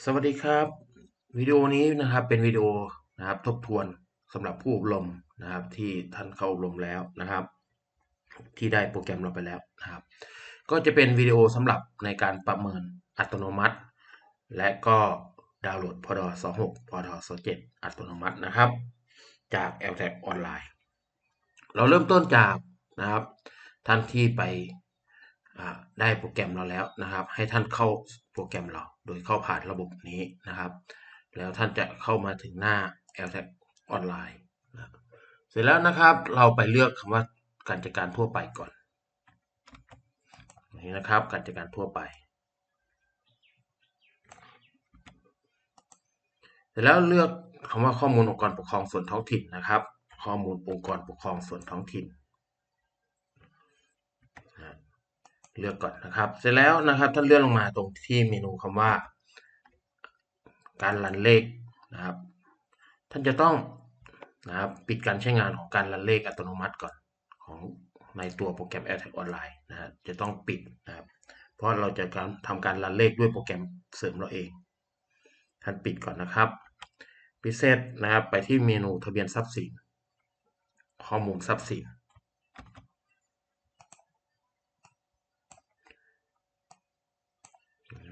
สวัสดีครับ วิดีโอนี้นะครับเป็นวิดีโอนะครับทบทวนสำหรับผู้อบรมนะครับที่ท่านเข้าอบรมแล้วนะครับ ที่ได้โปรแกรมเราไปแล้วนะครับ ก็จะเป็นวิดีโอสำหรับในการประเมินอัตโนมัติ และก็ดาวน์โหลดพอด26พอด27อัตโนมัตินะครับ จาก l t a g ออนไลน์เราเริ่มต้นจากนะครับท่านที่ไป ได้โปรแกรมเราแล้วนะครับ ให้ท่านเข้าโปรแกรมเรา โดยเข้าผ่านระบบนี้นะครับ แล้วท่านจะเข้ามาถึงหน้า l t a g ออนไลน์เสร็จแล้วนะครับเราไปเลือกคำว่าการจัดการทั่วไปก่อนนี่นะครับ การจัดการทั่วไป เสร็จแล้วเลือกคำว่าข้อมูลองค์กรปกครองส่วนท้องถิ่นนะครับ ข้อมูลองค์กรปกครองส่วนท้องถิ่นนะ เลือกก่อนนะครับ เสร็จแล้วนะครับท่านเลื่อนลงมาตรงที่เมนูคำว่า การรันเลขนะครับ ท่านจะต้องนะครับปิดการใช้งานของการรันเลขอัตโนมัติก่อนของในตัวโปรแกรม AirTag ออนไลน์นะฮะจะต้องปิดนะครับ เพราะเราจะการทำการรันเลขด้วยโปรแกรมเสริมเราเอง ท่านปิดก่อนนะครับพิเศษนะครับไปที่เมนูทะเบียนทรัพย์สินข้อมูลทรัพย์สิน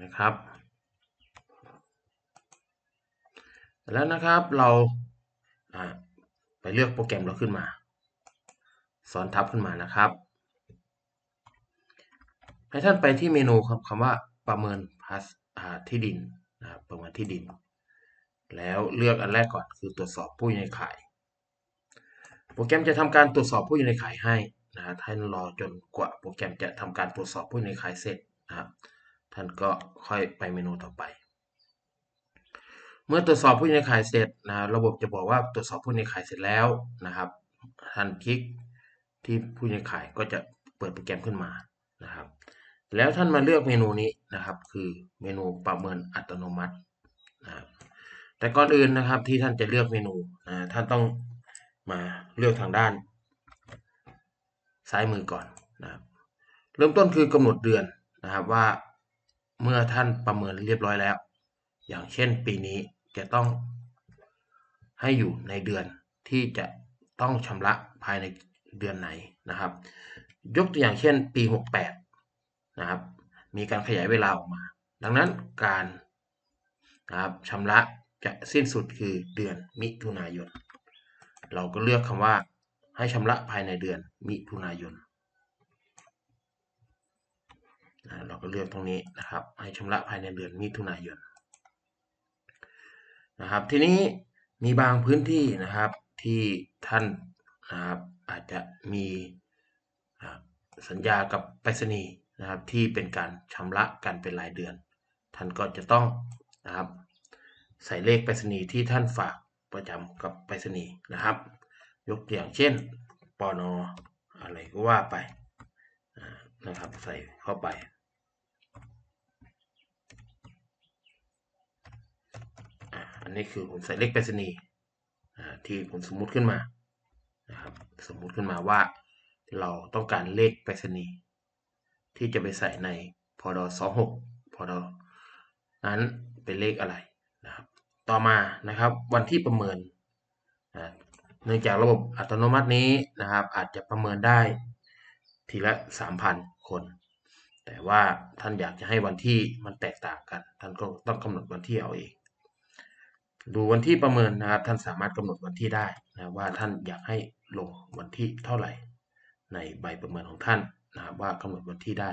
นะ ครับแล้วนะครับเราไปเลือกโปรแกรมเราขึ้นมาซ้อนทับขึ้นมานะครับ ให้ท่านไปที่เมนูคำคำว่าประเมินพาสที่ดินนะครับประเมินที่ดิน แล้วเลือกอันแรกก่อนคือตรวจสอบผู้อยู่ในขาย โปรแกรมจะทำการตรวจสอบผู้อยู่ในขายให้นะฮะท่านรอจนกว่าโปรแกรมจะทำการตรวจสอบผู้อยู่ในขายเสร็จนะครับ ท่านก็ค่อยไปเมนูต่อไป เมื่อตรวจสอบผู้อยู่ในขายเสร็จนะระบบจะบอกว่าตรวจสอบผู้อยู่ในขายเสร็จแล้วนะครับ ท่านคลิกที่ผู้อยู่ในขายก็จะเปิดโปรแกรมขึ้นมานะครับ แล้วท่านมาเลือกเมนูนี้นะครับ คือเมนูประเมินอัตโนมัตินะครับแต่ก่อนอื่นนะครับที่ท่านจะเลือกเมนูนะท่านต้องมาเลือกทางด้าน ซ้ายมือก่อนนะครับเริ่มต้นคือกำหนดเดือนนะครับว่า เมื่อท่านประเมินเรียบร้อยแล้ว อย่างเช่นปีนี้จะต้องให้อยู่ในเดือนที่จะต้องชำระภายในเดือนไหนนะครับ ยกตัวอย่างเช่นปี 68 นะครับ มีการขยายเวลาออกมา ดังนั้นการนะครับชำระจะสิ้นสุดคือเดือนมิถุนายน เราก็เลือกคำว่าให้ชำระภายในเดือนมิถุนายน เราก็เลือกตรงนี้นะครับ ให้ชำระภายในเดือนมิถุนายนนะครับ ทีนี้มีบางพื้นที่นะครับที่ท่านนะครับอาจจะมีสัญญากับไปรษณีย์นะครับที่เป็นการชำระกันเป็นรายเดือน ท่านก็จะต้องนะครับใส่เลขไปรษณีย์ที่ท่านฝากประจำกับไปรษณีย์นะครับ ยกตัวอย่างเช่นปอนออะไรก็ว่าไปนะครับใส่เข้าไป อันนี้คือผมใส่เลขไปรษณีย์ที่ผมสมมุติขึ้นมานะครับสมมุติขึ้นมาว่าเราต้องการเลขไปรษณีย์ที่จะไปใส่ในพอด26พอดนั้นเป็นเลขอะไรนะครับ ต่อมานะครับวันที่ประเมินเนื่องจากระบบอัตโนมัตินี้นะครับ อาจจะประเมินได้ทีละ 3,000 คน แต่ว่าท่านอยากจะให้วันที่มันแตกต่างกัน ท่านก็ต้องกำหนดวันที่เอาเอง ดูวันที่ประเมินนะครับ ท่านสามารถกำหนดวันที่ได้นะว่าท่านอยากให้ลงวันที่เท่าไหร่ ในใบประเมินของท่านนะครับว่ากำหนดวันที่ได้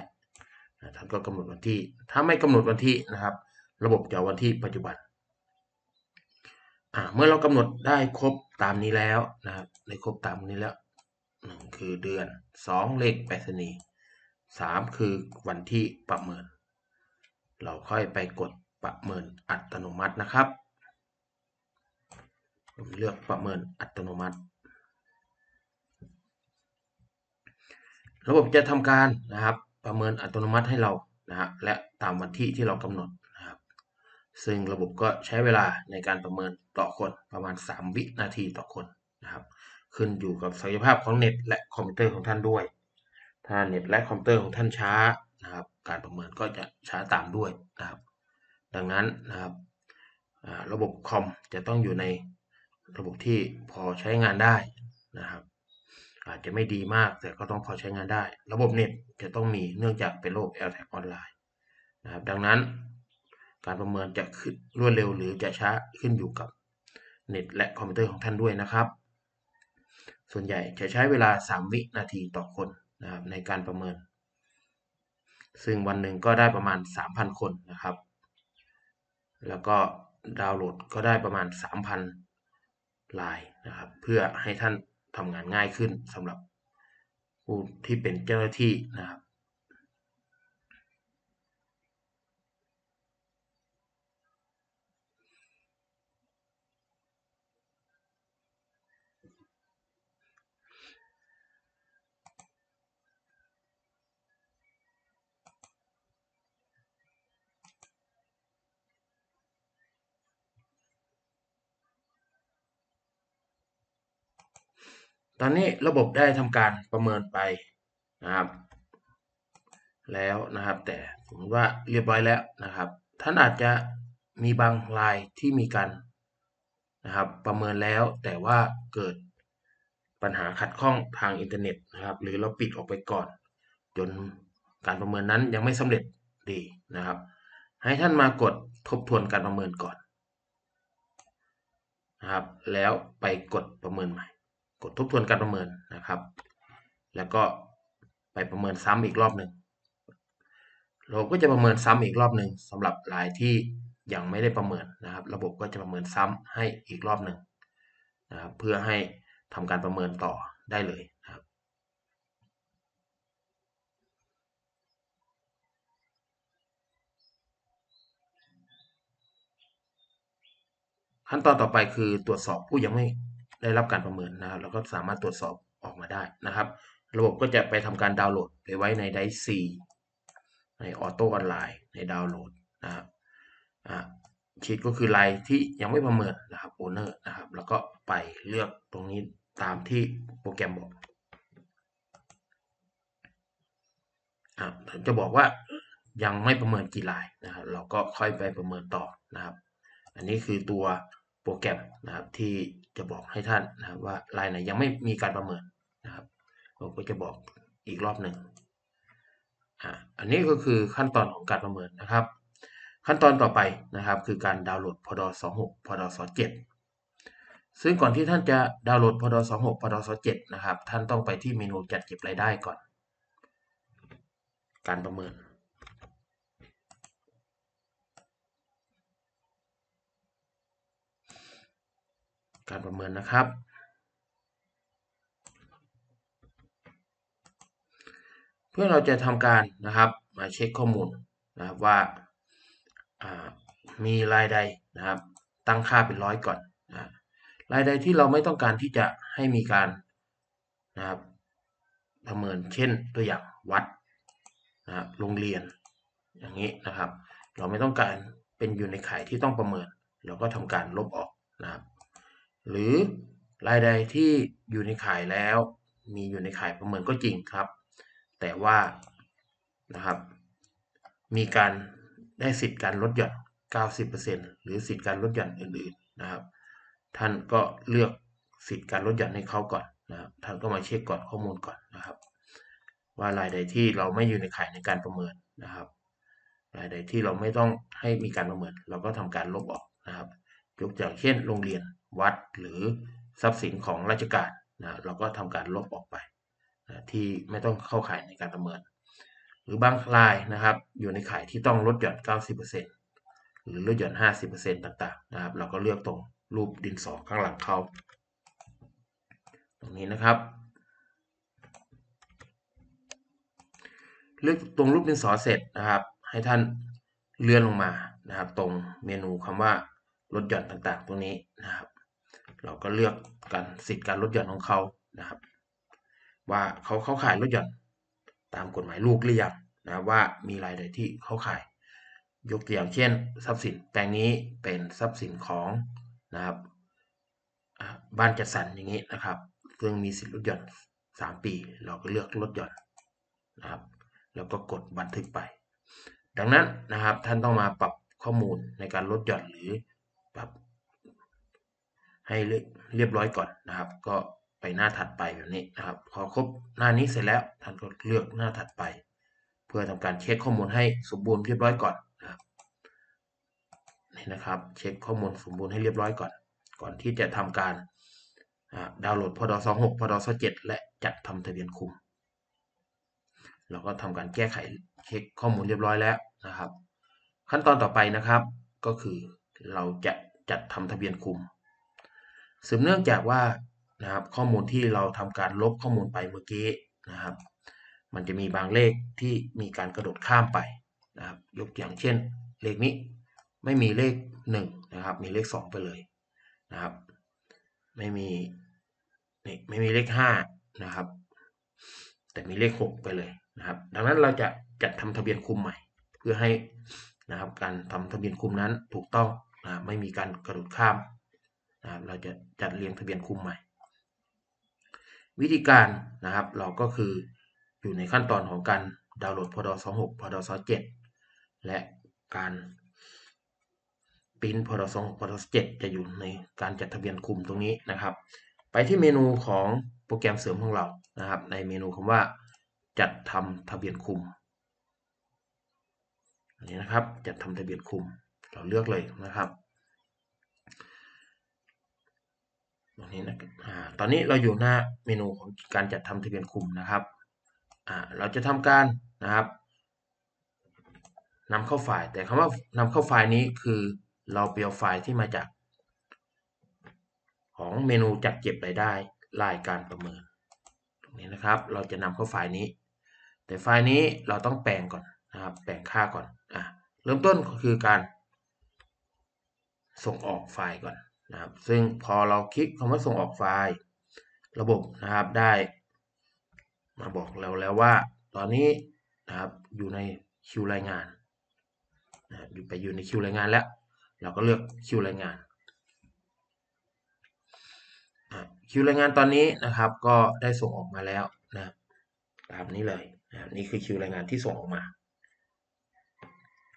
นะท่านก็กำหนดวันที่ ถ้าไม่กำหนดวันที่นะครับ ระบบจะวันที่ปัจจุบันเมื่อเรากำหนดได้ครบตามนี้แล้วนะครับได้ครบตามนี้แล้วหนึ่งคือเดือนสองเลขไปรษณีย์สามคือวันที่ประเมิน เราค่อยไปกดประเมินอัตโนมัตินะครับ ผมเลือกประเมินอัตโนมัติ ระบบจะทำการนะครับ ประเมินอัตโนมัติให้เรานะฮะและตามวันที่ที่เรากำหนดนะครับ ซึ่งระบบก็ใช้เวลาในการประเมินต่อคนประมาณ 3 วินาทีต่อคนนะครับ ขึ้นอยู่กับศักยภาพของเน็ตและคอมพิวเตอร์ของท่านด้วย ถ้าเน็ตและคอมพิวเตอร์ของท่านช้านะครับ การประเมินก็จะช้าตามด้วยนะครับ ดังนั้นนะครับระบบคอมจะต้องอยู่ใน ระบบที่พอใช้งานได้นะครับ อาจจะไม่ดีมากแต่ก็ต้องพอใช้งานได้ ระบบเน็ตจะต้องมีเนื่องจากเป็นระบบ l t a c ออนไลน์นะครับดังนั้นการประเมินจะขึ้นรวดเร็วหรือจะช้าขึ้นอยู่กับเน็ตและคอมพิวเตอร์ของท่านด้วยนะครับ ส่วนใหญ่จะใช้เวลา 3 วินาทีต่อคนนะครับในการประเมิน ซึ่งวันหนึ่งก็ได้ประมาณ 3,000 คนนะครับ แล้วก็ดาวน์โหลดก็ได้ประมาณ 3,000 ลายนะครับ เพื่อให้ท่านทำงานง่ายขึ้นสำหรับผู้ที่เป็นเจ้าหน้าที่นะ ตอนนี้ระบบได้ทำการประเมินไปนะครับ แล้วนะครับ แต่สมมติว่าเรียบร้อยแล้วนะครับ ท่านอาจจะมีบางรายที่มีการนะครับ ประเมินแล้วแต่ว่าเกิดปัญหาขัดข้องทางอินเทอร์เน็ตนะครับ หรือเราปิดออกไปก่อน จนการประเมินนั้นยังไม่สำเร็จดีนะครับ ให้ท่านมากดทบทวนการประเมินก่อนนะครับ แล้วไปกดประเมินใหม่ กดทบทวนการประเมินนะครับ แล้วก็ไปประเมินซ้ำอีกรอบหนึ่งเราก็จะประเมินซ้ำอีกรอบหนึ่งสำหรับรายที่ยังไม่ได้ประเมินนะครับ ระบบก็จะประเมินซ้ำให้อีกรอบหนึ่งนะครับเพื่อให้ทำการประเมินต่อได้เลยนะครับขั้นตอนต่อไปคือตรวจสอบผู้ยังไม่ ได้รับการประเมินนะครับเราก็สามารถตรวจสอบออกมาได้นะครับ ระบบก็จะไปทำการดาวน์โหลดไปไว้ในไดซีในออโต้ออนไลน์ในดาวน์โหลดนะครับชีตก็คือลายที่ยังไม่ประเมินนะครับโอเนอร์นะครับ แล้วก็ไปเลือกตรงนี้ตามที่โปรแกรมบอกจะบอกว่ายังไม่ประเมินกี่ลายนะครับ เราก็ค่อยไปประเมินต่อนะครับ อันนี้คือตัวโปรแกรมนะครับที่ จะบอกให้ท่านนะครับว่ารายไหนยังไม่มีการประเมินนะครับผมก็จะบอกอีกรอบหนึ่งอันนี้ก็คือขั้นตอนของการประเมินนะครับ ขั้นตอนต่อไปนะครับคือการดาวน์โหลดพด26พด27 ซึ่งก่อนที่ท่านจะดาวน์โหลดพด26พด27นะครับท่านต้องไปที่เมนูจัดเก็บรายได้ก่อน การประเมิน การประเมินนะครับ เพื่อเราจะทำการนะครับมาเช็คข้อมูลนะครับว่ามีรายใดนะครับ ตั้งค่าเป็นร้อยก่อนนะรายใดที่เราไม่ต้องการที่จะให้มีการนะครับประเมินเช่นตัวอย่างวัดนะครับโรงเรียนอย่างนี้นะครับ เราไม่ต้องการเป็นอยู่ในข่ายที่ต้องประเมิน เราก็ทำการลบออกนะครับ หรือรายใดที่อยู่ในข่ายแล้ว มีอยู่ในข่ายประเมินก็จริงครับ แต่ว่านะครับมีการได้สิทธิ์การลดหย่อน 90%หรือสิทธิ์การลดหย่อนอื่นๆนะครับ ท่านก็เลือกสิทธิ์การลดหย่อนให้เขาก่อนนะครับท่านก็มาเช็คก่อนข้อมูลก่อนนะครับ ว่ารายใดที่เราไม่อยู่ในข่ายในการประเมินนะครับ รายใดที่เราไม่ต้องให้มีการประเมิน เราก็ทำการลบออกนะครับ ยกตัวอย่างเช่น โรงเรียน วัดหรือทรัพย์สินของราชการนะเราก็ทำการลบออกไปนะที่ไม่ต้องเข้าข่ายในการประเมิน หรือบางรายนะครับ อยู่ในข่ายที่ต้องลดหย่อน 90%หรือลดหย่อน 50%ต่างๆนะครับ เราก็เลือกตรงรูปดินสอข้างหลังเขาตรงนี้นะครับ เลือกตรงรูปดินสอเสร็จนะครับ ให้ท่านเลื่อนลงมานะครับ ตรงเมนูคำว่าลดหย่อนต่างๆ ตรงนี้นะครับ เราก็เลือกกันสิทธิ์การลดหย่อนของเขานะครับ ว่าเขาเขาขายลดหย่อนตามกฎหมายลูกหรือยังนะว่ามีรายใดที่เขาขาย ยกตัวอย่างเช่น ทรัพย์สินแปลงนี้เป็นทรัพย์สินของนะครับบ้านจัดสรรอย่างนี้นะครับ ซึ่งมีสิทธิ์ลดหย่อน 3 ปี เราก็เลือกลดหย่อนนะครับ แล้วก็กดบันทึกไป ดังนั้นนะครับท่านต้องมาปรับข้อมูลในการลดหย่อนหรือปรับ ให้เรียบร้อยก่อนนะครับ ก็ไปหน้าถัดไปแบบนี้นะครับ พอครบหน้านี้เสร็จแล้วท่านก็เลือกหน้าถัดไป เพื่อทำการเช็คข้อมูลให้สมบูรณ์เรียบร้อยก่อนนะครับนี่นะครับ เช็คข้อมูลสมบูรณ์ให้เรียบร้อยก่อน ก่อนที่จะทำการดาวน์โหลดพอด26พอด27และจัดทำทะเบียนคุมเราก็ทำการแก้ไขเช็คข้อมูลเรียบร้อยแล้วนะครับ ขั้นตอนต่อไปนะครับ ก็คือเราจะจัดทำทะเบียนคุม สืบเนื่องจากว่านะครับข้อมูลที่เราทำการลบข้อมูลไปเมื่อกี้นะครับ มันจะมีบางเลขที่มีการกระโดดข้ามไปนะครับ ยกอย่างเช่น เลขนี้ไม่มีเลข1นะครับ มีเลข 2 ไปเลยนะครับ ไม่มีนี่ไม่มีเลข5นะครับ แต่มีเลข 6 ไปเลยนะครับ ดังนั้นเราจะจัดทำทะเบียนคุมใหม่ เพื่อให้นะครับการทำทะเบียนคุมนั้นถูกต้องนะไม่มีการกระโดดข้าม นะครับเราจะจัดเรียงทะเบียนคุมใหม่ วิธีการนะครับเราก็คืออยู่ในขั้นตอนของการดาวน์โหลดพด26พด27 และการปริ้นพด26พด27 จะอยู่ในการจัดทะเบียนคุมตรงนี้นะครับ ไปที่เมนูของโปรแกรมเสริมของเรานะครับ ในเมนูคำว่าจัดทำทะเบียนคุมอันนี้นะครับจัดทำทะเบียนคุมเราเลือกเลยนะครับ ตรงนี้นะอ่าตอนนี้เราอยู่หน้าเมนูของการจัดทำทะเบียนคุมนะครับอ่าเราจะทำการนะครับนำเข้าไฟล์แต่คำว่านำเข้าไฟล์นี้คือเราเปลี่ยนไฟล์ที่มาจาก ของเมนูจัดเก็บรายได้รายการประเมิน ตรงนี้นะครับ เราจะนำเข้าไฟล์นี้ แต่ไฟล์นี้เราต้องแปลงก่อนนะครับ แปลงค่าก่อนอะเริ่มต้นก็คือการ ส่งออกไฟล์ก่อน นะครับ ซึ่งพอเราคลิกคำว่าส่งออกไฟล์ ระบบนะครับได้ มาบอกเราแล้วว่า ตอนนี้นะครับอยู่ในคิวรายงานนะอยู่ไปอยู่ในคิวรายงานแล้ว เราก็เลือกคิวรายงานคิวรายงานตอนนี้นะครับก็ได้ส่งออกมาแล้วนะตามนี้เลยนะนี่คือคิวรายงานที่ส่งออกมา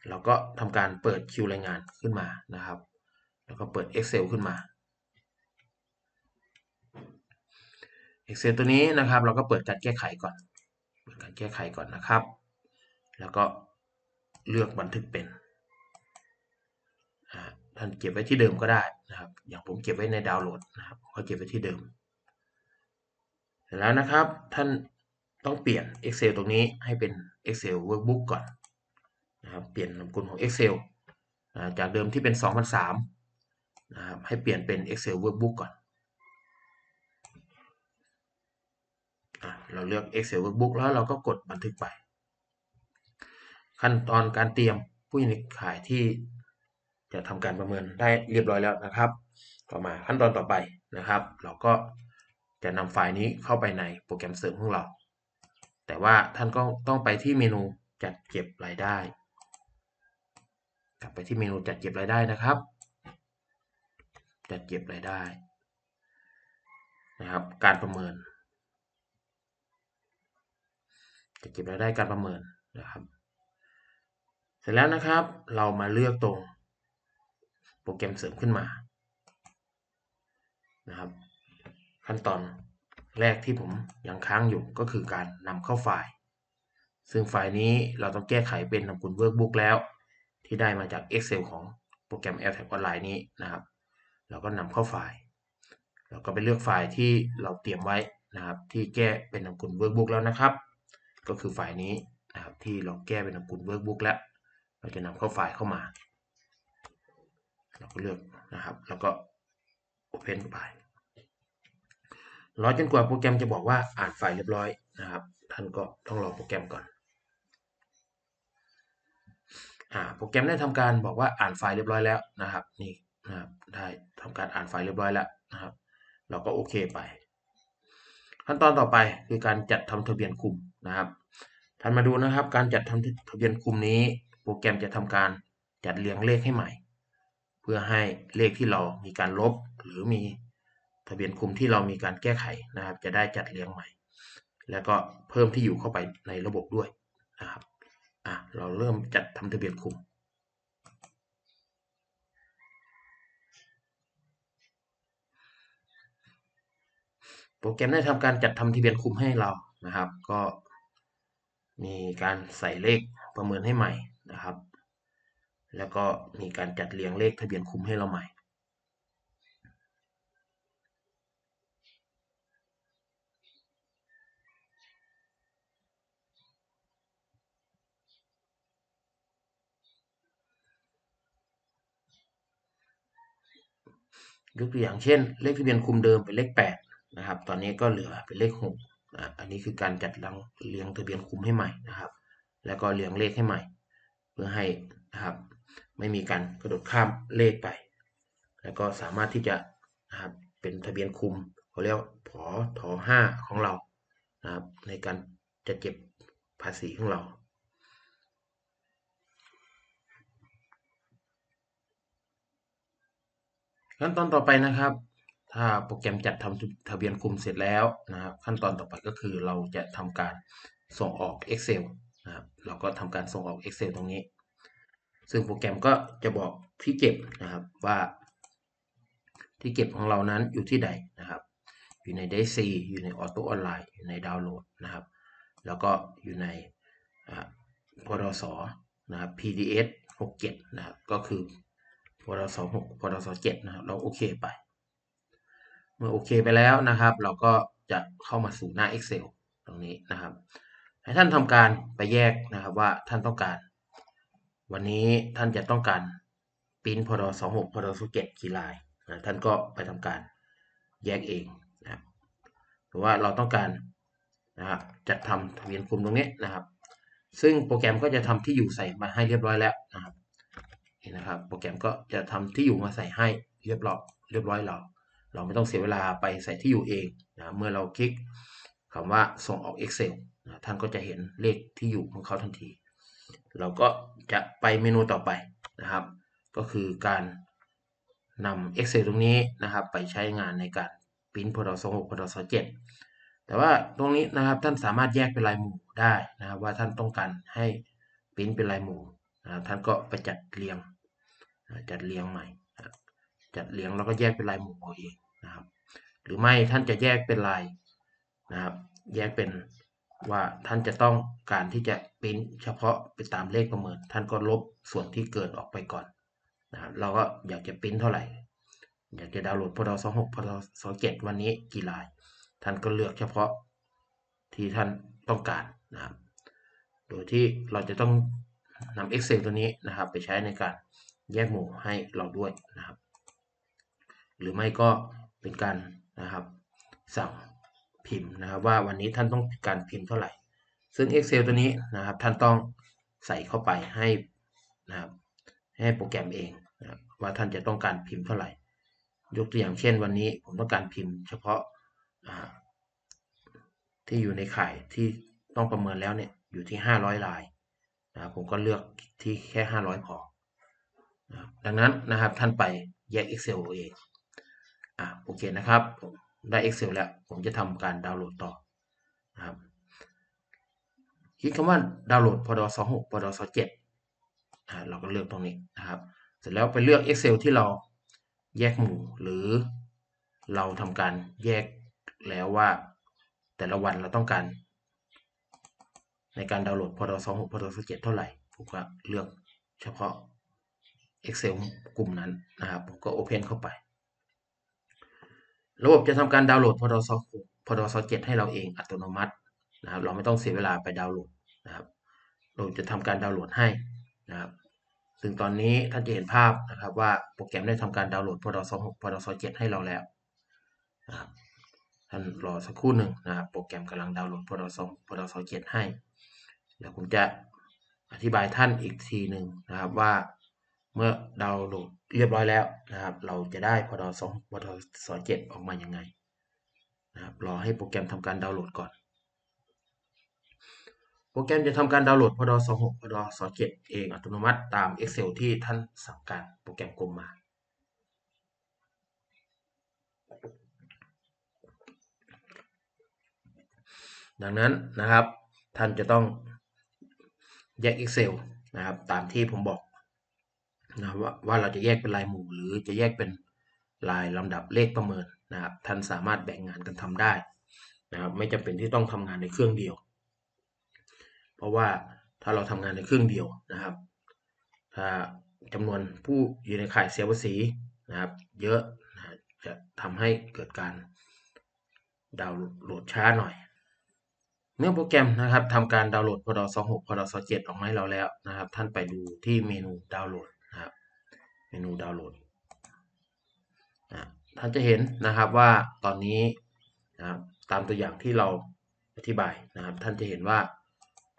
เราก็ทำการเปิดคิวรายงานขึ้นมานะครับ แล้วก็เปิด Excel ขึ้นมา Excel ตัวนี้นะครับ เราก็เปิดการแก้ไขก่อน เปิดการแก้ไขก่อนนะครับ แล้วก็เลือกบันทึกเป็นท่านเก็บไว้ที่เดิมก็ได้นะครับ อย่างผมเก็บไว้ในดาวน์โหลดนะครับก็เก็บไว้ที่เดิมเสร็จแล้วนะครับ ท่านต้องเปลี่ยน Excel ตรงนี้ให้เป็น Excel Workbook ก่อนนะครับ เปลี่ยนนามกุลของ Excel จากเดิมที่เป็น 2003 นะครับให้เปลี่ยนเป็น Excel Workbook ก่อนเราเลือก Excel Workbook แล้วเราก็กดบันทึกไป ขั้นตอนการเตรียมผู้ยินขายที่จะทำการประเมินได้เรียบร้อยแล้วนะครับ ต่อมาขั้นตอนต่อไปนะครับ เราก็จะนำไฟล์นี้เข้าไปในโปรแกรมเสริมของเรา แต่ว่าท่านก็ต้องไปที่เมนูจัดเก็บรายได้ กลับไปที่เมนูจัดเก็บรายได้นะครับ จัดเก็บรายได้นะครับการประเมินจัดเก็บรายได้การประเมินนะครับ เสร็จแล้วนะครับเรามาเลือกตรงโปรแกรมเสริมขึ้นมานะครับ ขั้นตอนแรกที่ผมยังค้างอยู่ก็คือการนำเข้าไฟล์ ซึ่งไฟล์นี้เราต้องแก้ไขเป็นนามกุล Workbook แล้ว ที่ได้มาจาก Excel ของโปรแกรม l t a b ออนไลน์นี้นะครับ เราก็นำเข้าไฟล์ เราก็ไปเลือกไฟล์ที่เราเตรียมไว้นะครับ ที่แก้เป็นนามกุล Workbook แล้วนะครับ ก็คือไฟล์นี้นะครับที่เราแก้เป็นนามกุล Workbook แล้ว เราจะนำเข้าไฟล์เข้ามา เราก็เลือกนะครับ แล้วก็ Open ไปรอจนกว่าโปรแกรมจะบอกว่าอ่านไฟล์เรียบร้อยนะครับ ท่านก็ต้องรอโปรแกรมก่อนอ่าโปรแกรมได้ทำการบอกว่าอ่านไฟล์เรียบร้อยแล้วนะครับ นี่ นะครับได้ทำการอ่านไฟล์เรียบร้อยแล้วนะครับ เราก็โอเคไป ขั้นตอนต่อไปคือการจัดทำทะเบียนคุมนะครับท่านมาดูนะครับ การจัดทำทะเบียนคุมนี้ โปรแกรมจะทำการจัดเรียงเลขให้ใหม่ เพื่อให้เลขที่เรามีการลบ หรือมีทะเบียนคุมที่เรามีการแก้ไขนะครับ จะได้จัดเรียงใหม่ แล้วก็เพิ่มที่อยู่เข้าไปในระบบด้วยนะครับอะเราเริ่มจัดทำทะเบียนคุม โปรแกรมได้ทำการจัดทำทะเบียนคุมให้เรานะครับ ก็มีการใส่เลขประเมินให้ใหม่นะครับ แล้วก็มีการจัดเรียงเลขทะเบียนคุมให้เราใหม่ยกตัวอย่างเช่น เลขทะเบียนคุมเดิมเป็นเลข 8 นะครับ ตอนนี้ก็เหลือเป็นเลข6นะอันนี้คือการจัดเรียงเรียงทะเบียนคุมให้ใหม่นะครับ แล้วก็เรียงเลขให้ใหม่ เพื่อให้นะครับ ไม่มีการกระโดดข้ามเลขไป แล้วก็สามารถที่จะนะครับเป็นทะเบียนคุมเขาเรียกผอทอห้าของเรานะครับ ในการจะเก็บภาษีของเราขั้นตอนต่อไปนะครับ ถ้าโปรแกรมจัดทำทะเบียนคุมเสร็จแล้วนะครับขั้นตอนต่อไปก็คือเราจะทำการส่งออก Excel นะครับเราก็ทำการส่งออก Excel ตรงนี้ ซึ่งโปรแกรมก็จะบอกที่เก็บนะครับว่า ที่เก็บของเรานั้นอยู่ที่ใดนะครับ อยู่ใน d c อยู่ในออโต้ออนไลน์อยู่ในดาวน์โหลดนะครับ แล้วก็อยู่ในพดสนะครับ PDS 67นะครับก็คือพดส6พดส7นะครับเราโอเคไป มื่อโอเคไปแล้วนะครับ เราก็จะเข้ามาสู่หน้า Excel ตรงนี้นะครับ ให้ท่านทำการไปแยกนะครับว่าท่านต้องการ วันนี้ท่านจะต้องการปริ้นพด26พดส7กี่ลายนะท่านก็ไปทำการแยกเองนะครับหรือว่าเราต้องการนะครับจัดทำทะเบียนคุมตรงนี้นะครับ ซึ่งโปรแกรมก็จะทำที่อยู่ใส่มาให้เรียบร้อยแล้วนะครับเห็นนะครับ โปรแกรมก็จะทำที่อยู่มาใส่ให้เรียบร้อยเรียบร้อยเรา เราไม่ต้องเสียเวลาไปใส่ที่อยู่เองนะเมื่อเราคลิกคำว่าส่งออก Excel นะท่านก็จะเห็นเลขที่อยู่ของเขาทันที เราก็จะไปเมนูต่อไปนะครับ ก็คือการนำ Excel ตรงนี้นะครับ ไปใช้งานในการปริ้นพดส6พดส7แต่ว่าตรงนี้นะครับท่านสามารถแยกเป็นลายหมู่ได้นะครับว่าท่านต้องการให้ปริ้นเป็นลายหมู่นะท่านก็ไปจัดเรียงจัดเรียงใหม่จัดเรียงแล้วก็แยกเป็นลายหมู่เอาเอง นะครับ หรือไม่ท่านจะแยกเป็นลายนะครับ แยกเป็นว่าท่านจะต้องการที่จะปริ้นเฉพาะไปตามเลขประเมิน ท่านก็ลบส่วนที่เกินออกไปก่อนนะครับเราก็อยากจะปริ้นเท่าไหร่ อยากจะดาวน์โหลดพอดสองหกพอดสองเจ็ดวันนี้กี่ลาย ท่านก็เลือกเฉพาะที่ท่านต้องการนะครับ โดยที่เราจะต้องนำ Excel ตัวนี้นะครับ ไปใช้ในการแยกหมู่ให้เราด้วยนะครับ หรือไม่ก็ เป็นการนะครับสั่งพิมพ์นะครับว่าวันนี้ท่านต้องการพิมพ์เท่าไหร่ ซึ่ง Excel ตัวนี้นะครับท่านต้องใส่เข้าไปให้นะครับให้โปรแกรมเองนะว่าท่านจะต้องการพิมพ์เท่าไหร่ ยกตัวอย่างเช่นวันนี้ผมต้องการพิมพ์ เฉพาะที่อยู่ในข่ายที่ต้องประเมินแล้วเนี่ยอยู่ที่ 500 ลายนะผมก็เลือกที่แค่ 500 พอนะดังนั้นนะครับท่านไปแยก Excel เอง อะโอเคนะครับได้ Excel แล้ว ผมจะทำการดาวน์โหลดต่อนะครับคลิกคำว่าดาวน์โหลดพอดอ26พอด27อ่าเราก็เลือกตรงนี้นะครับ เสร็จแล้วไปเลือก Excel ที่เราแยกหมู่หรือเราทำการแยกแล้วว่า แต่ละวันเราต้องการ ในการดาวน์โหลดพอดอ26พอดอ27เท่าไหร่ผมก็เลือกเฉพาะ Excel กลุ่มนั้นนะครับ ผมก็ Open เข้าไป ระบบจะทำการดาวน์โหลดพดสพดส7ให้เราเองอัตโนมัตินะครับ เราไม่ต้องเสียเวลาไปดาวน์โหลดนะครับ เราจะทำการดาวน์โหลดให้นะครับ ซึ่งตอนนี้ท่านจะเห็นภาพนะครับว่าโปรแกรมได้ทำการดาวน์โหลดพดส6พดส7ให้เราแล้วนะครับท่านรอสักครู่หนึ่งนะครับ โปรแกรมกำลังดาวน์โหลดพดสพดส7ให้เดี๋ยวผมจะอธิบายท่านอีกทีหนึ่งนะครับว่าเมื่อดาวน์โหลด เรียบร้อยแล้วนะครับ เราจะได้พดสองพดส7ออกมายังไงนะครับรอให้โปรแกรมทำการดาวน์โหลดก่อน โปรแกรมจะทำการดาวน์โหลดพด26พด27เองอัตโนมัติตาม Excel ที่ท่านสั่งการโปรแกรมกลมมาดังนั้นนะครับท่านจะต้องแยก Excel นะครับตามที่ผมบอก นะว่าว่าเราจะแยกเป็นลายหมู่หรือจะแยกเป็นลายลำดับเลขประเมินนะครับท่านสามารถแบ่งงานกันทำได้นะครับไม่จำเป็นที่ต้องทำงานในเครื่องเดียว เพราะว่าถ้าเราทำงานในเครื่องเดียวนะครับ ถ้าจำนวนผู้อยู่ในข่ายเสียภาษีนะครับ เยอะนะจะทำให้เกิดการดาวน์โหลดช้าหน่อยเมื่อโปรแกรมนะครับทำการดาวน์โหลดพด26พด27ออกมาให้เราแล้วนะครับ ท่านไปดูที่เมนูดาวน์โหลด เมนูดาวน์โหลดนะท่านจะเห็นนะครับว่าตอนนี้นะครับตามตัวอย่างที่เราอธิบายนะครับ ท่านจะเห็นว่า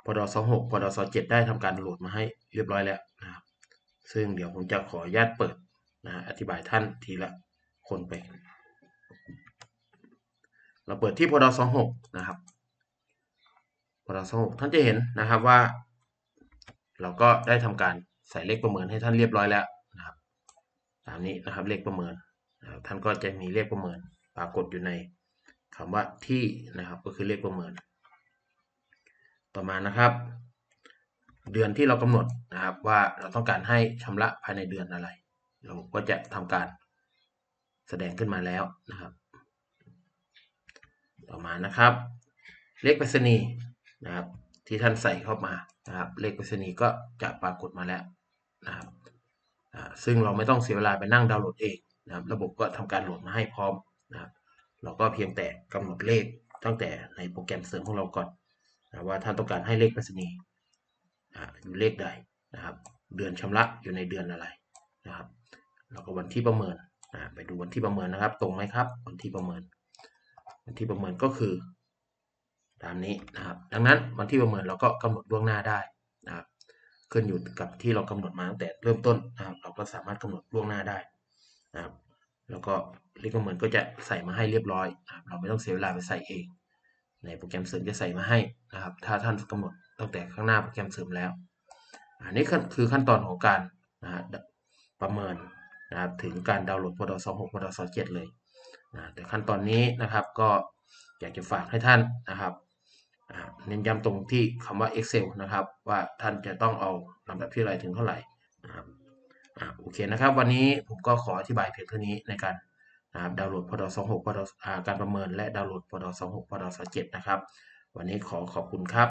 พด26พด27ได้ทำการโหลดมาให้เรียบร้อยแล้วนะครับ ซึ่งเดี๋ยวผมจะขออนุญาตเปิดนะอธิบายท่านทีละคนไป เราเปิดที่พด26นะครับพด26ท่านจะเห็นนะครับว่า เราก็ได้ทำการใส่เลขประเมินให้ท่านเรียบร้อยแล้ว ตามนี้นะครับเลขประเมินท่านก็จะมีเลขประเมิน ปรากฏอยู่ในคำว่าที่นะครับก็คือเลขประเมิน ต่อมานะครับ เดือนที่เรากำหนดนะครับว่าเราต้องการให้ชำระภายในเดือนอะไร เราก็จะทำการแสดงขึ้นมาแล้วนะครับ ต่อมานะครับ เลขไปรษณีย์นะครับที่ท่านใส่เข้ามานะครับเลขไปรษณีย์ก็จะปรากฏมาแล้วนะครับ ซึ่งเราไม่ต้องเสียเวลาไปนั่งดาวน์โหลดเองนะครับระบบก็ทำการโหลดมาให้พร้อมนะครับเราก็เพียงแต่กำหนดเลขตั้งแต่ในโปรแกรมเสริมของเราก่อนนะว่าท่านต้องการให้เลขไปรษณีย์อยู่เลขใดนะครับ เดือนชำระอยู่ในเดือนอะไรนะครับ แล้วก็วันที่ประเมินไปดูวันที่ประเมินนะครับ ตรงไหมครับ วันที่ประเมิน วันที่ประเมินก็คือ ตามนี้นะครับ ดังนั้นวันที่ประเมินเราก็กำหนดล่วงหน้าได้ ขึ้นอยู่กับที่เรากำหนดมาตั้งแต่เริ่มต้นนะครับ เราก็สามารถกำหนดล่วงหน้าได้นะครับ แล้วก็เลขประเมินก็จะใส่มาให้เรียบร้อยนะครับเราไม่ต้องเสียเวลาไปใส่เอง ในโปรแกรมเสริมจะใส่มาให้นะครับ ถ้าท่านกำหนดตั้งแต่ข้างหน้าโปรแกรมเสริมแล้ว อันนี้คือขั้นตอนของการนะประเมินนะครับถึงการดาวน์โหลดพด26พด27เลยนะแต่ขั้นตอนนี้นะครับก็อยากจะฝากให้ท่านนะครับ เน้นย้ำตรงที่คำว่า Excel นะครับ ว่าท่านจะต้องเอาลำดับที่ไรถึงเท่าไหร่นะครับโอเคนะครับ วันนี้ผมก็ขออธิบายเพียงเท่านี้ในการดาวน์โหลดพด26พดการประเมินและดาวน์โหลดพด26พด27นะครับ วันนี้ขอขอบคุณครับ